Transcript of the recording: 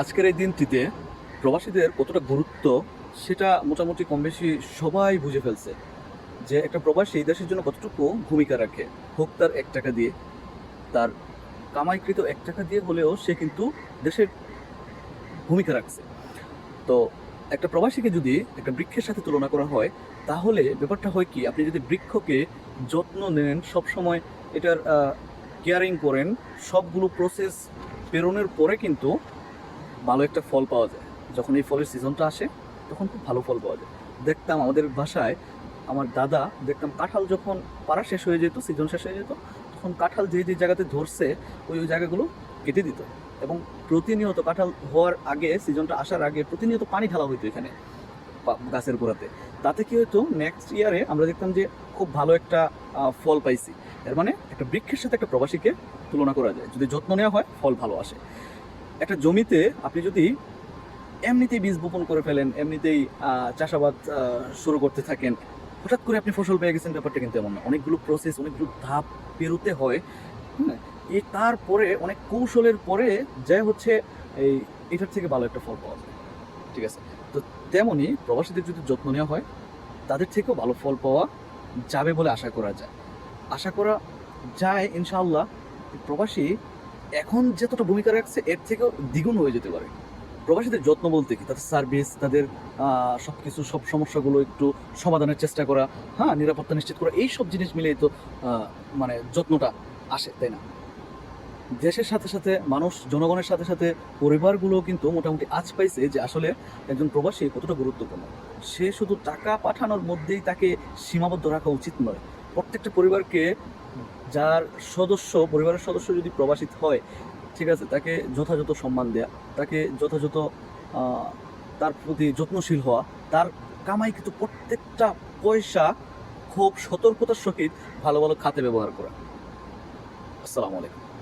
আজকের এই দিনটিতে প্রবাসীদের কতটা গুরুত্ব সেটা মোটামুটি কম বেশি সবাই বুঝে ফেলছে যে একটা প্রবাসী এই দেশের জন্য কতটুকু ভূমিকা রাখে। হোক তার এক টাকা দিয়ে, তার কামাইকৃত এক টাকা দিয়ে হলেও সে কিন্তু দেশের ভূমিকা রাখছে। তো একটা প্রবাসীকে যদি একটা বৃক্ষের সাথে তুলনা করা হয়, তাহলে ব্যাপারটা হয় কি, আপনি যদি বৃক্ষকে যত্ন নেন, সবসময় এটার কেয়ারিং করেন, সবগুলো প্রসেস প্রেরণের পরে কিন্তু ভালো একটা ফল পাওয়া যায়। যখন এই ফলের সিজনটা আসে, তখন খুব ভালো ফল পাওয়া যায়। দেখতাম আমাদের বাসায় আমার দাদা, দেখতাম কাঁঠাল যখন পাড়া শেষ হয়ে যেত সিজন শেষ হয়ে যেত, তখন কাঁঠাল যে যে জায়গাতে ধরছে, ওই ওই জায়গাগুলো কেটে দিত। এবং প্রতিনিয়ত কাঁঠাল হওয়ার আগে সিজনটা আসার আগে প্রতিনিয়ত পানি ঢালা হইতো এখানে গাছের গোড়াতে। তাতে কি হতো নেক্সট ইয়ারে আমরা দেখতাম যে খুব ভালো একটা ফল পাইছি। এর মানে একটা বৃক্ষের সাথে একটা প্রবাসীকে তুলনা করা যায়। যদি যত্ন নেওয়া হয়, ফল ভালো আসে। একটা জমিতে আপনি যদি এমনিতেই বীজ বপন করে ফেলেন, এমনিতেই চাষাবাদ শুরু করতে থাকেন, হঠাৎ করে আপনি ফসল পেয়ে গেছেন, ব্যাপারটা কিন্তু এমন না। অনেকগুলো প্রসেস অনেকগুলো ধাপ পেরোতে হয় এই তারপরে অনেক কৌশলের পরে যাই হচ্ছে এই, এটার থেকে ভালো একটা ফল পাওয়া যায়। ঠিক আছে? তো তেমনই প্রবাসীদের যদি যত্ন নেওয়া হয়, তাদের থেকেও ভালো ফল পাওয়া যাবে বলে আশা করা যায়। আশা করা যায়, ইনশাআল্লাহ, প্রবাসী এখন যতটা ভূমিকা রাখছে, এর থেকেও দ্বিগুণ হয়ে যেতে পারে। প্রবাসীদের যত্ন বলতে কি? তাদের সার্ভিস তাদের সব কিছু সব সমস্যাগুলো একটু সমাধানের চেষ্টা করা হ্যাঁ নিরাপত্তা নিশ্চিত করা এই সব জিনিস মিলেই তো মানে যত্নটা আসে, তাই না? দেশের সাথে সাথে, মানুষ, জনগণের সাথে সাথে পরিবারগুলো কিন্তু মোটামুটি আজ পাইছে যে আসলে একজন প্রবাসী কতটা গুরুত্বপূর্ণ। সে শুধু টাকা পাঠানোর মধ্যেই তাকে সীমাবদ্ধ রাখা উচিত নয়। প্রত্যেকটা পরিবারকে যার সদস্য, পরিবারের সদস্য যদি প্রবাসী হয়, ঠিক আছে, তাকে যথাযথ সম্মান দেয়া, তাকে যথাযথ তার প্রতি যত্নশীল হওয়া, তার কামাই কিন্তু প্রত্যেকটা পয়সা খুব সতর্কতার সহিত ভালো ভালো খাতে ব্যবহার করা। আসসালামু আলাইকুম।